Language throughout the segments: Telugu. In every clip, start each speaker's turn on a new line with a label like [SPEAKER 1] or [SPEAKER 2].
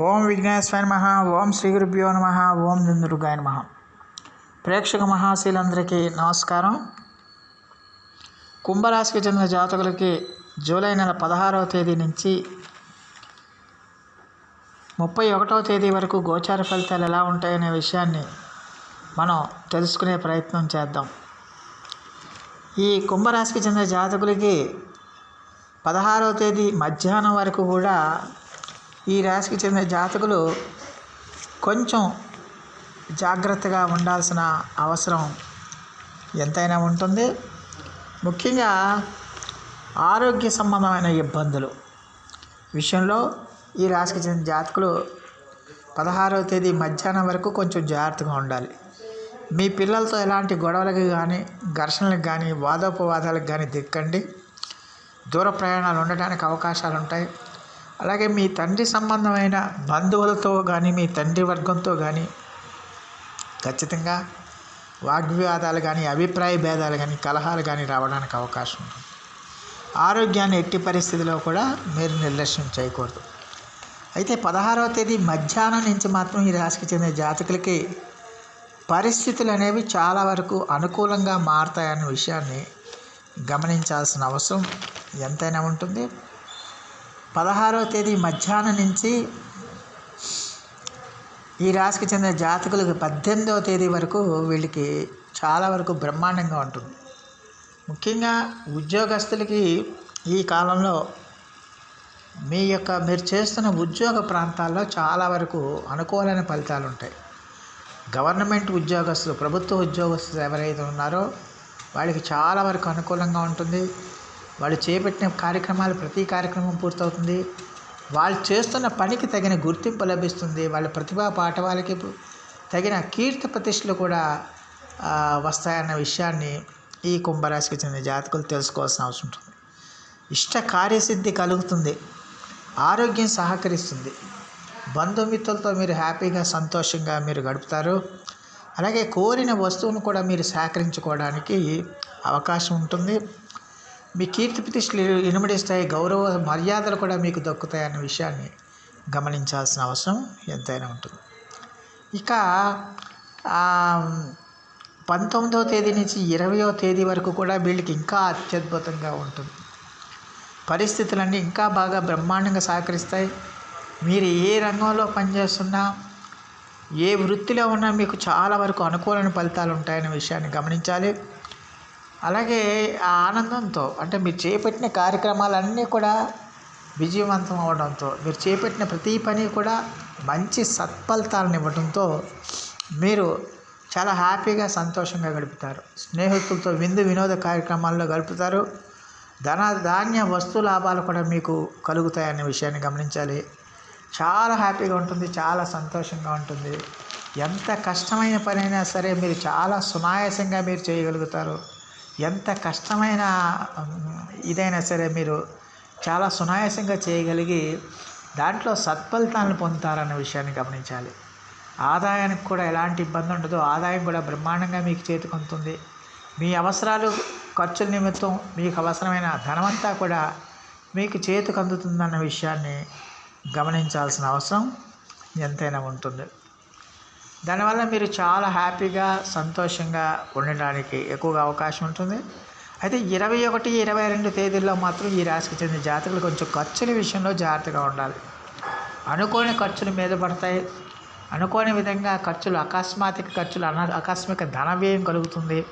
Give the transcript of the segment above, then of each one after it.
[SPEAKER 1] ఓం విఘ్నేశ్వర నమ ఓం శ్రీ గురుభ్యో నమ ఓం దుందురుగాయ నమ. ప్రేక్షక మహాశీలందరికీ నమస్కారం. కుంభరాశికి చెందిన జాతకులకి జూలై నెల పదహారవ తేదీ నుంచి ముప్పై ఒకటవ తేదీ వరకు గోచార ఫలితాలు ఎలా ఉంటాయనే విషయాన్ని మనం తెలుసుకునే ప్రయత్నం చేద్దాం. ఈ కుంభరాశికి చెందిన జాతకులకి పదహారవ తేదీ మధ్యాహ్నం వరకు కూడా ఈ రాశికి చెందిన జాతకులు కొంచెం జాగ్రత్తగా ఉండాల్సిన అవసరం ఎంతైనా ఉంటుంది. ముఖ్యంగా ఆరోగ్య సంబంధమైన ఇబ్బందులు. విషయంలో ఈ రాశికి చెందిన జాతకులు పదహారవ తేదీ మధ్యాహ్నం వరకు కొంచెం జాగ్రత్తగా ఉండాలి. మీ పిల్లలతో ఎలాంటి గొడవలకు కానీ ఘర్షణలకు కానీ వాదోపవాదాలకు కానీ దిక్కండి దూర ప్రయాణాలు ఉండటానికి అవకాశాలు ఉంటాయి. అలాగే మీ తండ్రి సంబంధమైన బంధువులతో కానీ మీ తండ్రి వర్గంతో కానీ ఖచ్చితంగా వాగ్వివాదాలు కానీ అభిప్రాయ భేదాలు కానీ కలహాలు కానీ రావడానికి అవకాశం ఉంటుంది. ఆరోగ్యాన్ని ఎట్టి పరిస్థితిలో కూడా మీరు నిర్లక్ష్యం చేయకూడదు. అయితే పదహారవ తేదీ మధ్యాహ్నం నుంచి మాత్రం ఈ రాశికి చెందిన జాతకులకి పరిస్థితులు అనేవి చాలా వరకు అనుకూలంగా మారతాయన్న విషయాన్ని గమనించాల్సిన అవసరం ఎంతైనా ఉంటుంది. పదహారవ తేదీ మధ్యాహ్నం నుంచి ఈ రాశికి చెందిన జాతకులకు పద్దెనిమిదవ తేదీ వరకు వీళ్ళకి చాలా వరకు బ్రహ్మాండంగా ఉంటుంది. ముఖ్యంగా ఉద్యోగస్తులకి ఈ కాలంలో మీ యొక్క మీరు చేస్తున్న ఉద్యోగ ప్రాంతాల్లో చాలా వరకు అనుకూలమైన ఫలితాలు ఉంటాయి. గవర్నమెంట్ ఉద్యోగస్తులు ప్రభుత్వ ఉద్యోగస్తులు ఎవరైతే ఉన్నారో వాళ్ళకి చాలా వరకు అనుకూలంగా ఉంటుంది. వాళ్ళు చేపట్టిన కార్యక్రమాలు ప్రతి కార్యక్రమం పూర్తవుతుంది. వాళ్ళు చేస్తున్న పనికి తగిన గుర్తింపు లభిస్తుంది. వాళ్ళ ప్రతిభా పాఠవాలకి తగిన కీర్తి ప్రతిష్టలు కూడా వస్తాయన్న విషయాన్ని ఈ కుంభరాశికి చెందిన జాతకులు తెలుసుకోవాల్సిన అవసరం ఉంటుంది. ఇష్ట కార్యసిద్ధి కలుగుతుంది. ఆరోగ్యం సహకరిస్తుంది. బంధుమిత్రులతో మీరు హ్యాపీగా సంతోషంగా మీరు గడుపుతారు. అలాగే కోరిన వస్తువును కూడా మీరు సేకరించుకోవడానికి అవకాశం ఉంటుంది. మీ కీర్తి ప్రతిష్టలు ఇనుమడిస్తాయి గౌరవ మర్యాదలు కూడా మీకు దక్కుతాయి అన్న విషయాన్ని గమనించాల్సిన అవసరం ఎంతైనా ఉంటుంది. ఇక పంతొమ్మిదవ తేదీ నుంచి ఇరవయో తేదీ వరకు కూడా వీళ్ళకి ఇంకా అత్యద్భుతంగా ఉంటుంది. పరిస్థితులన్నీ ఇంకా బాగా బ్రహ్మాండంగా సహకరిస్తాయి. మీరు ఏ రంగంలో పనిచేస్తున్నా ఏ వృత్తిలో ఉన్నా మీకు చాలా వరకు అనుకూలమైన ఫలితాలు ఉంటాయనే విషయాన్ని గమనించాలి. అలాగే ఆ ఆనందంతో అంటే మీరు చేపట్టిన కార్యక్రమాలన్నీ కూడా విజయవంతం అవడంతో మీరు చేపట్టిన ప్రతి పని కూడా మంచి సత్ఫలితాలను ఇవ్వడంతో మీరు చాలా హ్యాపీగా సంతోషంగా గడుపుతారు. స్నేహితులతో విందు వినోద కార్యక్రమాల్లో గడుపుతారు. ధన ధాన్య వస్తు లాభాలు కూడా మీకు కలుగుతాయనే విషయాన్ని గమనించాలి. చాలా హ్యాపీగా ఉంటుంది చాలా సంతోషంగా ఉంటుంది. ఎంత కష్టమైన పనైనా సరే మీరు చాలా సునాయాసంగా మీరు చేయగలుగుతారు. ఎంత కష్టమైన ఇదైనా సరే మీరు చాలా సునాయాసంగా చేయగలిగి దాంట్లో సత్ఫలితాలను పొందుతారన్న విషయాన్ని గమనించాలి. ఆదాయానికి కూడా ఎలాంటి ఇబ్బంది ఉండదు. ఆదాయం కూడా బ్రహ్మాండంగా మీకు చేతికందుతుంది మీ అవసరాలు ఖర్చుల నిమిత్తం మీకు అవసరమైన ధనమంతా కూడా మీకు చేతికి అందుతుందన్న విషయాన్ని గమనించాల్సిన అవసరం ఎంతైనా ఉంటుంది. దానివల్ల మీరు చాలా హ్యాపీగా సంతోషంగా ఉండడానికి ఎక్కువగా అవకాశం ఉంటుంది. అయితే ఇరవై ఒకటి ఇరవై రెండు తేదీల్లో మాత్రం ఈ రాశికి చెందిన జాతకులు కొంచెం ఖర్చుల విషయంలో జాగ్రత్తగా ఉండాలి. అనుకోని ఖర్చులు మీద పడతాయి. అనుకోని విధంగా ఖర్చులు అకస్మాత్తుక ఖర్చులు అన ఆకస్మిక ధన వ్యయం కలుగుతుంది.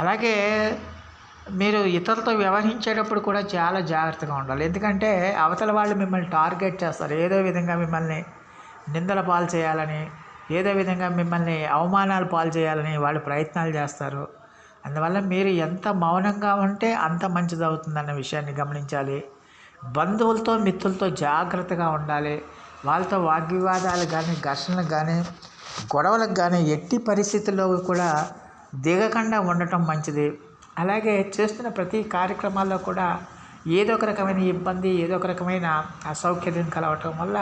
[SPEAKER 1] అలాగే మీరు ఇతరులతో వ్యవహరించేటప్పుడు కూడా చాలా జాగ్రత్తగా ఉండాలి. ఎందుకంటే అవతల వాళ్ళు మిమ్మల్ని టార్గెట్ చేస్తారు. ఏదో విధంగా మిమ్మల్ని నిందల పాలు చేయాలని ఏదో విధంగా మిమ్మల్ని అవమానాలు పాలు చేయాలని వాళ్ళు ప్రయత్నాలు చేస్తారు. అందువల్ల మీరు ఎంత మౌనంగా ఉంటే అంత మంచిది అవుతుందన్న విషయాన్ని గమనించాలి. బంధువులతో మిత్రులతో జాగ్రత్తగా ఉండాలి. వాళ్ళతో వాగ్వివాదాలు కానీ ఘర్షణలకు కానీ గొడవలకు కానీ ఎట్టి పరిస్థితుల్లో కూడా దిగకుండా ఉండటం మంచిది. అలాగే చేస్తున్న ప్రతి కార్యక్రమాల్లో కూడా ఏదో ఒక రకమైన ఇబ్బంది ఏదో ఒక రకమైన అసౌకర్యం కలవటం వల్ల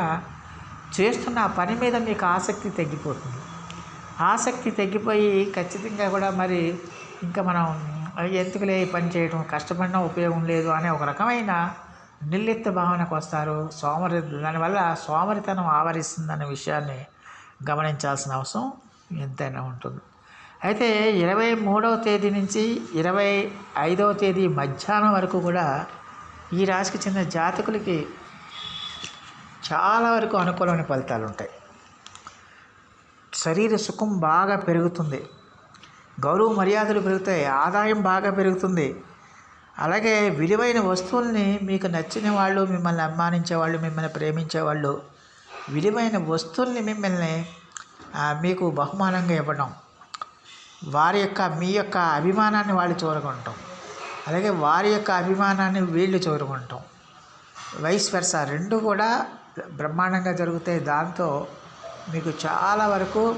[SPEAKER 1] చేస్తున్న ఆ పని మీద మీకు ఆసక్తి తగ్గిపోతుంది. ఆసక్తి తగ్గిపోయి ఖచ్చితంగా కూడా మరి ఇంకా మనం ఎందుకులే ఈ పని చేయడం కష్టపడినా ఉపయోగం లేదు అనే ఒక రకమైన నిర్లిప్త భావనకు వస్తారు సోమరి దానివల్ల సోమరితనం ఆవరిస్తుందనే విషయాన్ని గమనించాల్సిన అవసరం ఎంతైనా ఉంటుంది. అయితే ఇరవై మూడవ తేదీ నుంచి ఇరవై ఐదవ తేదీ మధ్యాహ్నం వరకు కూడా ఈ రాశికి చెందిన జాతకులకి చాలా వరకు అనుకూలమైన ఫలితాలు ఉంటాయి. శరీర సుఖం బాగా పెరుగుతుంది. గౌరవ మర్యాదలు పెరుగుతాయి. ఆదాయం బాగా పెరుగుతుంది. అలాగే విలువైన వస్తువుల్ని మీకు నచ్చిన వాళ్ళు మిమ్మల్ని అభిమానించే వాళ్ళు మిమ్మల్ని ప్రేమించే వాళ్ళు విలువైన వస్తువుల్ని మిమ్మల్ని మీకు బహుమానంగా ఇవ్వడం వారి యొక్క మీ యొక్క అభిమానాన్ని వాళ్ళు చూరగొనటం అలాగే వారి యొక్క అభిమానాన్ని వీళ్ళు చూరగొనటం వైస్ వెర్స? రెండు కూడా బ్రహ్మాండంగా జరుగుతాయి దాంతో మీకు చాలా వరకు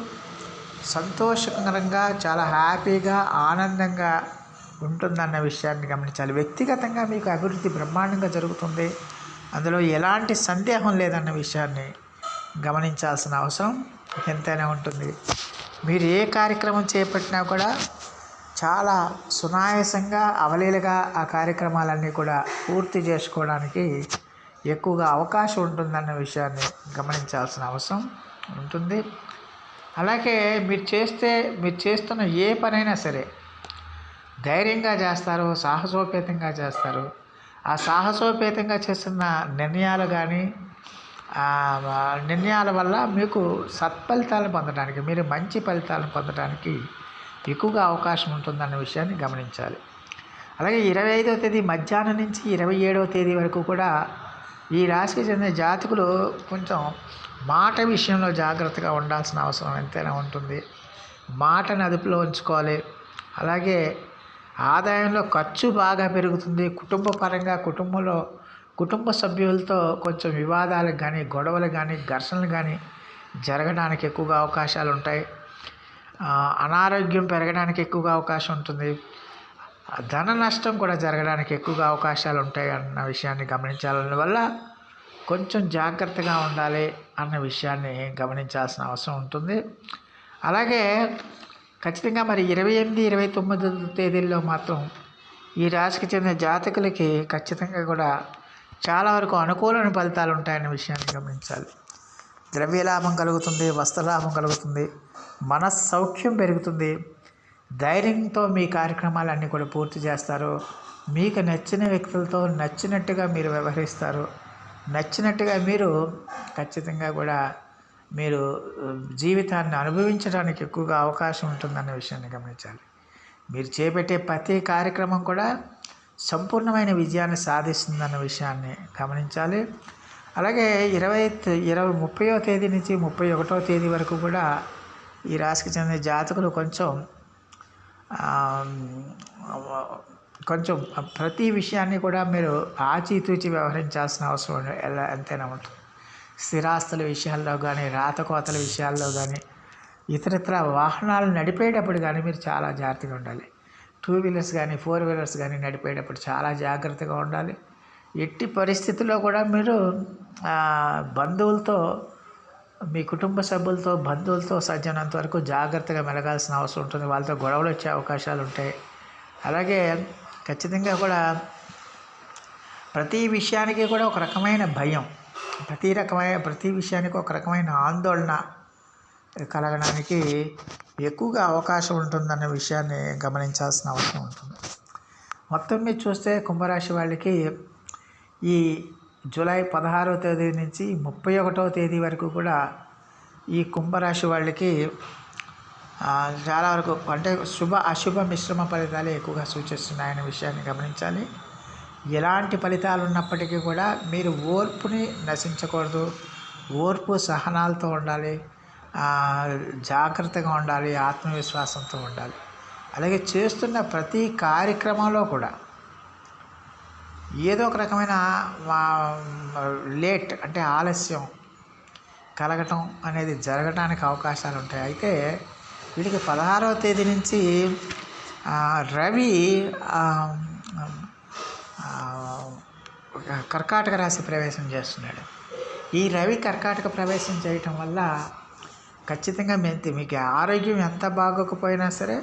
[SPEAKER 1] సంతోషకరంగా చాలా హ్యాపీగా ఆనందంగా ఉంటుందన్న విషయాన్ని గమనించాలి. వ్యక్తిగతంగా మీకు అభివృద్ధి బ్రహ్మాండంగా జరుగుతుంది. అందులో ఎలాంటి సందేహం లేదన్న విషయాన్ని గమనించాల్సిన అవసరం ఎంతైనా ఉంటుంది. మీరు ఏ కార్యక్రమం చేపట్టినా కూడా చాలా సునాయాసంగా అవలీలగా ఆ కార్యక్రమాలన్నీ కూడా పూర్తి చేసుకోవడానికి ఎక్కువగా అవకాశం ఉంటుందన్న విషయాన్ని గమనించాల్సిన అవసరం ఉంటుంది. అలాగే మీరు చేస్తే మీరు చేస్తున్న ఏ పనైనా సరే ధైర్యంగా చేస్తారు సాహసోపేతంగా చేస్తారు. ఆ సాహసోపేతంగా చేస్తున్న నిర్ణయాలు కానీ నిర్ణయాల వల్ల మీకు సత్ఫలితాలను పొందడానికి మీరు మంచి ఫలితాలను పొందడానికి ఎక్కువగా అవకాశం ఉంటుందన్న విషయాన్ని గమనించాలి. అలాగే ఇరవై ఐదవ తేదీ మధ్యాహ్నం నుంచి ఇరవై ఏడవ తేదీ వరకు కూడా ఈ రాశికి చెందిన జాతకులు కొంచెం మాట విషయంలో జాగ్రత్తగా ఉండాల్సిన అవసరం ఎంతైనా ఉంటుంది. మాటను అదుపులో ఉంచుకోవాలి. అలాగే ఆదాయంలో ఖర్చు బాగా పెరుగుతుంది. కుటుంబ పరంగా కుటుంబంలో కుటుంబ సభ్యులతో కొంచెం వివాదాలకు కానీ గొడవలు కానీ ఘర్షణలు కానీ జరగడానికి ఎక్కువగా అవకాశాలు ఉంటాయి. అనారోగ్యం పెరగడానికి ఎక్కువగా అవకాశం ఉంటుంది. ధన నష్టం కూడా జరగడానికి ఎక్కువగా అవకాశాలు ఉంటాయి అన్న విషయాన్ని గమనించాలని వల్ల కొంచెం జాగ్రత్తగా ఉండాలి అన్న విషయాన్ని గమనించాల్సిన అవసరం ఉంటుంది. అలాగే ఖచ్చితంగా మరి ఇరవై ఎనిమిది ఇరవై తొమ్మిది తేదీల్లో మాత్రం ఈ రాశికి చెందిన జాతకులకి ఖచ్చితంగా కూడా చాలా వరకు అనుకూలమైన ఫలితాలు ఉంటాయన్న విషయాన్ని గమనించాలి. ద్రవ్యలాభం కలుగుతుంది వస్త్రలాభం కలుగుతుంది మనస్సౌఖ్యం పెరుగుతుంది ధైర్యంతో మీ కార్యక్రమాలన్నీ కూడా పూర్తి చేస్తారు. మీకు నచ్చిన వ్యక్తులతో నచ్చినట్టుగా మీరు వ్యవహరిస్తారు. నచ్చినట్టుగా మీరు ఖచ్చితంగా కూడా మీరు జీవితాన్ని అనుభవించడానికి ఎక్కువగా అవకాశం ఉంటుందన్న విషయాన్ని గమనించాలి. మీరు చేపట్టే ప్రతి కార్యక్రమం కూడా సంపూర్ణమైన విజయాన్ని సాధిస్తుందన్న విషయాన్ని గమనించాలి. అలాగే ఇరవై ఇరవై ముప్పైవ తేదీ నుంచి ముప్పై ఒకటో తేదీ వరకు కూడా ఈ రాశికి చెందిన జాతకులు కొంచెం కొంచెం ప్రతి విషయాన్ని కూడా మీరు ఆచితూచి వ్యవహరించాల్సిన అవసరం ఎలా ఎంతైనా ఉంటుంది. స్థిరాస్తుల విషయాల్లో కానీ రాతకోతల విషయాల్లో కానీ ఇతరత్ర వాహనాలు నడిపేటప్పుడు కానీ మీరు చాలా జాగ్రత్తగా ఉండాలి. టూ వీలర్స్ కానీ ఫోర్ వీలర్స్ కానీ నడిపేటప్పుడు చాలా జాగ్రత్తగా ఉండాలి. ఎట్టి పరిస్థితుల్లో కూడా మీరు బంధువులతో మీ కుటుంబ సభ్యులతో బంధువులతో సజ్జనంత వరకు జాగ్రత్తగా మెలగాల్సిన అవసరం ఉంటుంది. వాళ్ళతో గొడవలు వచ్చే అవకాశాలు ఉంటాయి. అలాగే ఖచ్చితంగా కూడా ప్రతి విషయానికి కూడా ఒక రకమైన భయం. ప్రతి రకమైన ప్రతి విషయానికి ఒక రకమైన ఆందోళన కలగడానికి ఎక్కువగా అవకాశం ఉంటుందన్న విషయాన్ని గమనించాల్సిన అవసరం ఉంటుంది. మొత్తం మీద చూస్తే కుంభరాశి వాళ్ళకి ఈ జూలై పదహారవ తేదీ నుంచి ముప్పై ఒకటవ తేదీ వరకు కూడా ఈ కుంభరాశి వాళ్ళకి చాలా వరకు అంటే శుభ అశుభ మిశ్రమ ఫలితాలు ఎక్కువగా సూచిస్తున్నాయనే విషయాన్ని గమనించాలి. ఎలాంటి ఫలితాలు ఉన్నప్పటికీ కూడా మీరు ఓర్పుని నశించకూడదు. ఓర్పు సహనాలతో ఉండాలి. జాగ్రత్తగా ఉండాలి. ఆత్మవిశ్వాసంతో ఉండాలి. అలాగే చేస్తున్న ప్రతి కార్యక్రమంలో కూడా ఏదో ఒక రకమైన లేట్ అంటే ఆలస్యం కలగటం అనేది జరగటానికి అవకాశాలు ఉంటాయి. అయితే వీటికి పదహారవ తేదీ నుంచి రవి కర్కాటక రాశి ప్రవేశం చేస్తున్నాడు. ఈ రవి కర్కాటక ప్రవేశం చేయటం వల్ల ఖచ్చితంగా మెంతి మీకు ఆరోగ్యం ఎంత బాగోకపోయినా సరే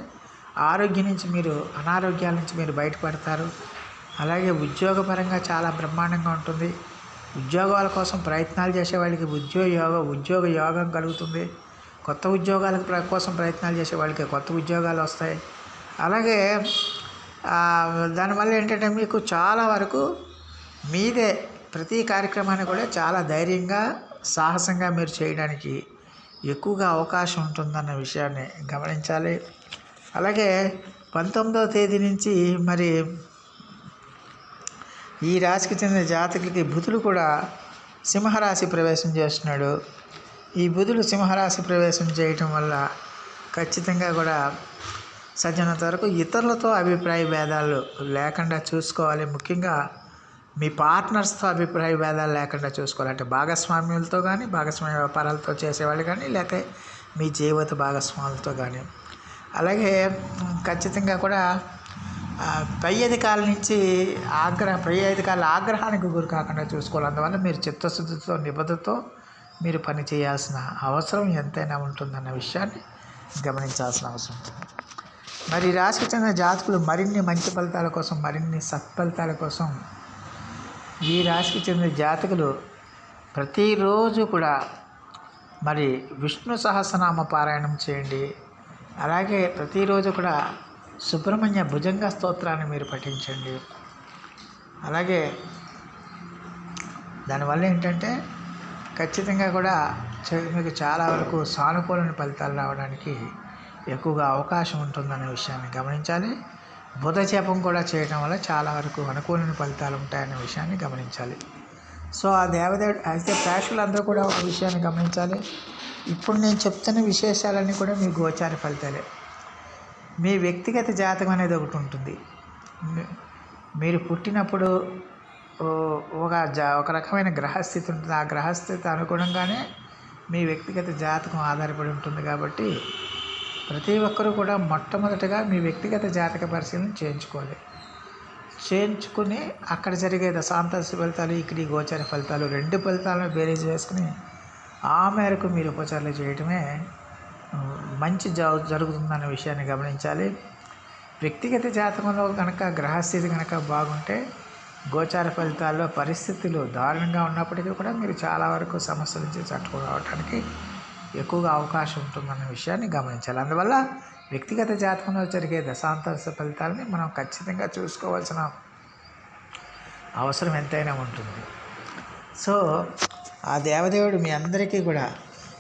[SPEAKER 1] ఆరోగ్యం నుంచి మీరు అనారోగ్యాల నుంచి మీరు బయటపడతారు. అలాగే ఉద్యోగపరంగా చాలా బ్రహ్మాండంగా ఉంటుంది. ఉద్యోగాల కోసం ప్రయత్నాలు చేసే వాళ్ళకి ఉద్యోగ యోగ ఉద్యోగ యోగం కలుగుతుంది. కొత్త ఉద్యోగాల ప్ర- కోసం ప్రయత్నాలు చేసే వాళ్ళకి కొత్త ఉద్యోగాలు వస్తాయి. అలాగే దానివల్ల ఏంటంటే మీకు చాలా వరకు మీదే ప్రతి కార్యక్రమాన్ని కూడా చాలా ధైర్యంగా సాహసంగా మీరు చేయడానికి ఎక్కువగా అవకాశం ఉంటుందన్న విషయాన్ని గమనించాలి. అలాగే పంతొమ్మిదవ తేదీ నుంచి మరి ఈ రాశికి చెందిన జాతకులకి బుధుడు కూడా సింహరాశి ప్రవేశం చేస్తున్నాడు. ఈ బుధుడు సింహరాశి ప్రవేశం చేయటం వల్ల ఖచ్చితంగా కూడా సజ్జనంత వరకు ఇతరులతో అభిప్రాయ భేదాలు లేకుండా చూసుకోవాలి. ముఖ్యంగా మీ పార్ట్నర్స్తో అభిప్రాయ భేదాలు లేకుండా చూసుకోవాలి. అంటే భాగస్వామ్యులతో కానీ భాగస్వామ్య వ్యాపారాలతో చేసేవాళ్ళు కానీ లేకపోతే మీ జీవిత భాగస్వాములతో కానీ. అలాగే ఖచ్చితంగా కూడా పై అధికారుల నుంచి ఆగ్రహ పై అధికారుల ఆగ్రహానికి గురి కాకుండా చూసుకోవాలి. అందువల్ల మీరు చిత్తశుద్ధితో నిబద్ధతో మీరు పని చేయాల్సిన అవసరం ఎంతైనా ఉంటుందన్న విషయాన్ని గమనించాల్సిన అవసరం ఉంటుంది. మరి రాశికి చెందిన జాతకులు మరిన్ని మంచి ఫలితాల కోసం మరిన్ని సత్ఫలితాల కోసం ఈ రాశికి చెందిన జాతకులు ప్రతిరోజు కూడా మరి విష్ణు సహస్రనామ పారాయణం చేయండి. అలాగే ప్రతిరోజు కూడా సుబ్రహ్మణ్య భుజంగ స్తోత్రాన్ని మీరు పఠించండి. అలాగే దానివల్ల ఏంటంటే ఖచ్చితంగా కూడా మీకు చాలా వరకు సానుకూలమైన ఫలితాలు రావడానికి ఎక్కువగా అవకాశం ఉంటుందనే విషయాన్ని గమనించాలి. బుధ జపం కూడా చేయడం వల్ల చాలా వరకు అనుకూలమైన ఫలితాలు ఉంటాయనే విషయాన్ని గమనించాలి. సో ఆ దేవదేవుడు అయితే ప్రేక్షకులందరూ కూడా ఒక విషయాన్ని గమనించాలి. ఇప్పుడు నేను చెప్తున్న విశేషాలన్నీ కూడా మీ గోచార ఫలితాలే. మీ వ్యక్తిగత జాతకం అనేది ఒకటి ఉంటుంది. మీరు పుట్టినప్పుడు ఒక జా ఒక రకమైన గ్రహస్థితి ఉంటుంది. ఆ గ్రహస్థితి అనుగుణంగానే మీ వ్యక్తిగత జాతకం ఆధారపడి ఉంటుంది కాబట్టి ప్రతి ఒక్కరూ కూడా మొట్టమొదటగా మీ వ్యక్తిగత జాతక పరిశీలన చేయించుకోవాలి. చేయించుకుని అక్కడ జరిగే దశాంతర ఫలితాలు ఇక్కడ గోచర ఫలితాలు రెండు ఫలితాలను బేరీజ్ చేసుకుని ఆ మేరకు మీరు ఉపచారాలు చేయటమే మంచి జ జరుగుతుందన్న విషయాన్ని గమనించాలి. వ్యక్తిగత జాతకంలో కనుక గ్రహస్థితి కనుక బాగుంటే గోచార ఫలితాల్లో పరిస్థితులు దారుణంగా ఉన్నప్పటికీ కూడా మీరు చాలా వరకు సమస్యల నుంచి చట్టుకోవడానికి ఎక్కువగా అవకాశం ఉంటుందన్న విషయాన్ని గమనించాలి. అందువల్ల వ్యక్తిగత జాతకంలో జరిగే దశాంతర ఫలితాలని మనం ఖచ్చితంగా చూసుకోవాల్సిన అవసరం ఎంతైనా ఉంటుంది. సో ఆ దేవదేవుడు మీ అందరికీ కూడా